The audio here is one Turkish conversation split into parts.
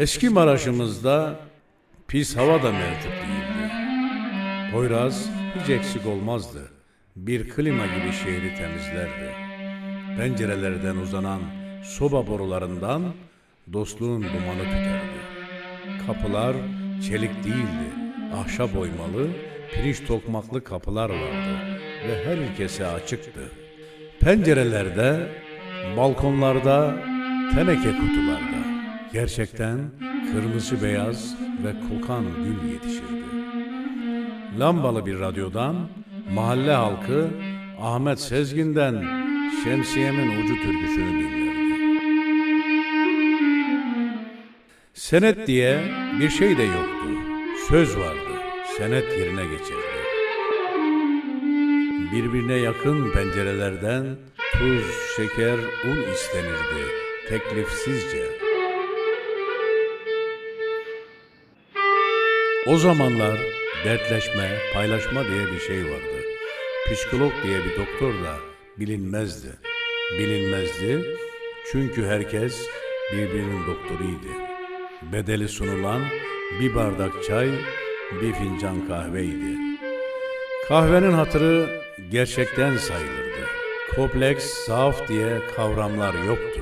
Eski Maraş'ımızda pis hava da mevcut değildi. Poyraz hiç eksik olmazdı. Bir klima gibi şehri temizlerdi. Pencerelerden uzanan soba borularından dostluğun dumanı tüterdi. Kapılar çelik değildi. Ahşap oymalı, pirinç tokmaklı kapılar vardı ve herkese açıktı. Pencerelerde, balkonlarda, teneke kutularda gerçekten kırmızı beyaz ve kokan gül yetişirdi. Lambalı bir radyodan mahalle halkı Ahmet Sezgin'den Şemsiyemin Ucu türküsünü dinlerdi. Senet diye bir şey de yoktu. Söz vardı. Senet yerine geçirdi. Birbirine yakın pencerelerden tuz, şeker, un istenirdi teklifsizce. O zamanlar dertleşme, paylaşma diye bir şey vardı. Psikolog diye bir doktor da bilinmezdi. Bilinmezdi çünkü herkes birbirinin doktoruydu. Bedeli sunulan bir bardak çay, bir fincan kahveydi. Kahvenin hatırı gerçekten sayılırdı. Kompleks, zaaf diye kavramlar yoktu.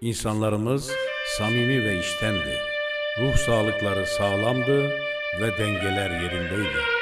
İnsanlarımız samimi ve içtendi. Ruh sağlıkları sağlamdı ve dengeler yerindeydi.